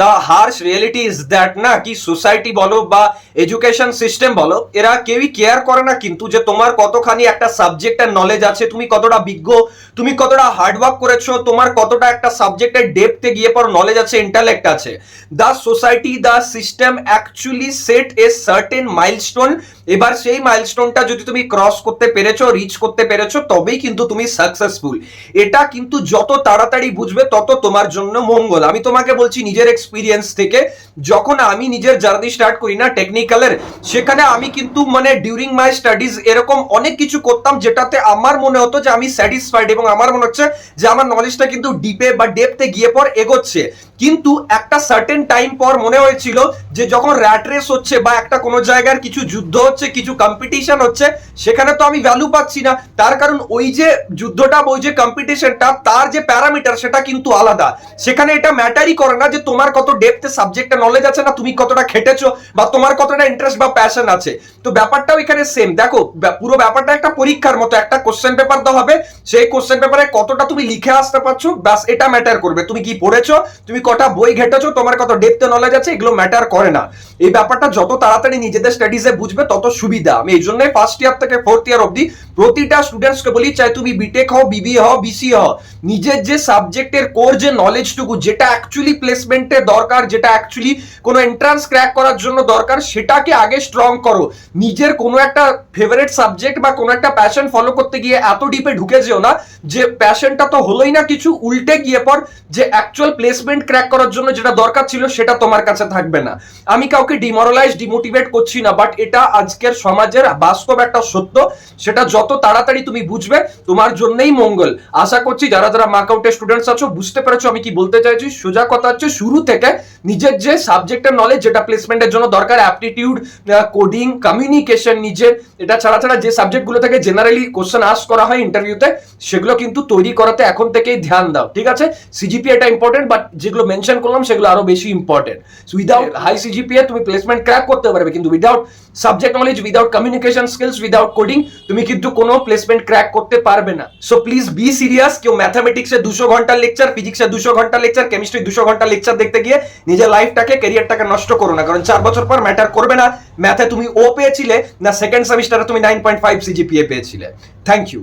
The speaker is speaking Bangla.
The harsh reality is that না, কি সোসাইটি বলো বা এডুকেশন সিস্টেম বলো, এরা কেউই কেয়ার করে না কিন্তু যে তোমার কতখানি একটা সাবজেক্টের নলেজ আছে, তুমি কতটা বিজ্ঞ, তুমি কতটা হার্ডওয়ার্ক করেছ, তোমার কতটা একটা সাবজেক্টের ডেপথে গিয়ে পর নলেজ আছে ইন্টালেক্ট আছে। The society the system actually set a certain milestone এবার সেই মাইলস্টোনটা যদি তুমি ক্রস করতে পেরেছ রিচ করতে পেরেছ, তবেই কিন্তু তুমি সাকসেসফুল এটা কিন্তু যত তাড়াতাড়ি বুঝবে, তত তোমার জন্য মঙ্গল। আমি তোমাকে বলছি, নিজের এক্সপিরিয়েন্স থেকে যখন আমি নিজের জার্নি স্টার্ট করি না টেকনিক্যালের সেখানে আমি কিন্তু মানে ডিউরিং মাই স্টাডিজ এরকম অনেক কিছু করতাম যেটাতে আমার মনে হতো যে আমি স্যাটিসফাইড এবং আমার মনে হচ্ছে যে আমার নলেজটা কিন্তু ডিপে বা ডেপতে গিয়ে পর এগোচ্ছে। কিন্তু একটা সার্টেন টাইম পর মনে হয়েছিল যে যখন র্যাট রেস হচ্ছে বা একটা কোনো জায়গার কিছু যুদ্ধ হচ্ছে, কিছু কম্পিটিশন হচ্ছে, সেখানে তো আমি ভ্যালু পাচ্ছি না। তার কারণ ওই যে যুদ্ধটা ওই যে কম্পিটিশনটা তার যে প্যারামিটার সেটা কিন্তু আলাদা। সেখানে এটা ম্যাটারই করে না যে তোমার কত ডেপথে সাবজেক্টে নলেজ আছে না, তুমি কতটা খেটেছো বা তোমার কতটা ইন্টারেস্ট বা প্যাশন আছে? তো ব্যাপারটাও এখানে সেম দেখো পুরো ব্যাপারটা একটা পরীক্ষার মতো, একটা কোশ্চেন পেপার দেওয়া হবে। সেই কোশ্চেন পেপারে কতটা তুমি লিখে আসতে পারছ, ব্যাস, এটা ম্যাটার করবে। তুমি কি পড়েছো, তুমি কটা বই ঘেটেছো, তোমার কত ডেপথে নলেজ আছে, এগুলো ম্যাটার করে না। এই ব্যাপারটা যত তাড়াতাড়ি নিজেদের স্টাডিজে বুঝবে, তত সুবিধা। আমি এই জন্যই ফার্স্ট ইয়ার থেকে ফোর্থ ইয়ার অবধি প্রতিটা স্টুডেন্টসকে বলি, চাই তুমি বিটেক হও বিবিএ হও বিসিএ হও। নিজের যে সাবজেক্টের কোর যে নলেজটুকু যেটা অ্যাকচুয়ালি প্লেসমেন্টে দরকার, যেটা অ্যাকচুয়ালি কোনো এন্ট্রান্স ক্র্যাক করার জন্য দরকার, সেটাকে আগে স্ট্রং করো। নিজের কোনো একটা ফেভারিট সাবজেক্ট বা কোনো একটা প্যাশন ফলো করতে গিয়ে এত ডিপে ঢুকে যেও না, যে প্যাশনটা তো হলোই না কিছু, উল্টে গিয়ে পর যে অ্যাকচুয়াল প্লেসমেন্ট ক্র্যাক করার জন্য যেটা দরকার ছিল, সেটা তোমার কাছে থাকবে না। আমি কাউকে ডিমোরালাইজ ডিমোটিভেট করছি না বাট এটা আজকের সমাজের বাস্তব একটা সত্য, সেটা যত তাড়াতাড়ি তুমি বুঝবে, তোমার জন্যই মঙ্গল। আশা করছি যারা যারা মার্কআউটের স্টুডেন্টস আছো, বুঝতে পেরেছ আমি কি বলতে চাইছি। সোজা কথা হচ্ছে শুরু থেকে নিজের যে সাবজেক্টের নলেজ যেটা প্লেসমেন্টের জন্য দরকার অ্যাপটিটিউড কোডিং কমিউনিকেশন নিজের এটা ছাড়া ছাড়া যে সাবজেক্টগুলো থেকে জেনারেলি কোশ্চেন আস করা হয় ইন্টারভিউতে সেগুলো কিন্তু তৈরি করাতে এখন থেকেই ধ্যান দাও ঠিক আছে? সিজিপিএ এটা ইম্পর্টেন্ট বাট যেগুলো মেনশন করলাম সেগুলো আরও বেশি ইম্পর্টেন্ট উইদাউট হাই সিজিপিএ তুমি প্লেসমেন্ট ক্র্যাক করতে পারবে কিন্তু without subject knowledge without communication skills without coding তুমি কিন্তু কোনো প্লেসমেন্ট ক্র্যাক করতে পারবে না। সো প্লিজ বি সিরিয়াস কেউ ম্যাথামেটিক্সে দুশো ঘণ্টার লেকচার ফিজিক্সে দুশো ঘণ্টার লেকচার কেমিস্ট্রি দুশো ঘণ্টার লেকচার দেখতে গিয়ে নিজের লাইফটাকে কেরিয়ারটাকে নষ্ট করো না। কারণ চার বছর পর ম্যাটার করবে না। ম্যাথে তুমি ও পেয়েছিলে, না সেকেন্ড সেমিস্টারে তুমি নাইন পয়েন্ট ফাইভ সিজিপিএ পেয়েছিলে। Thank you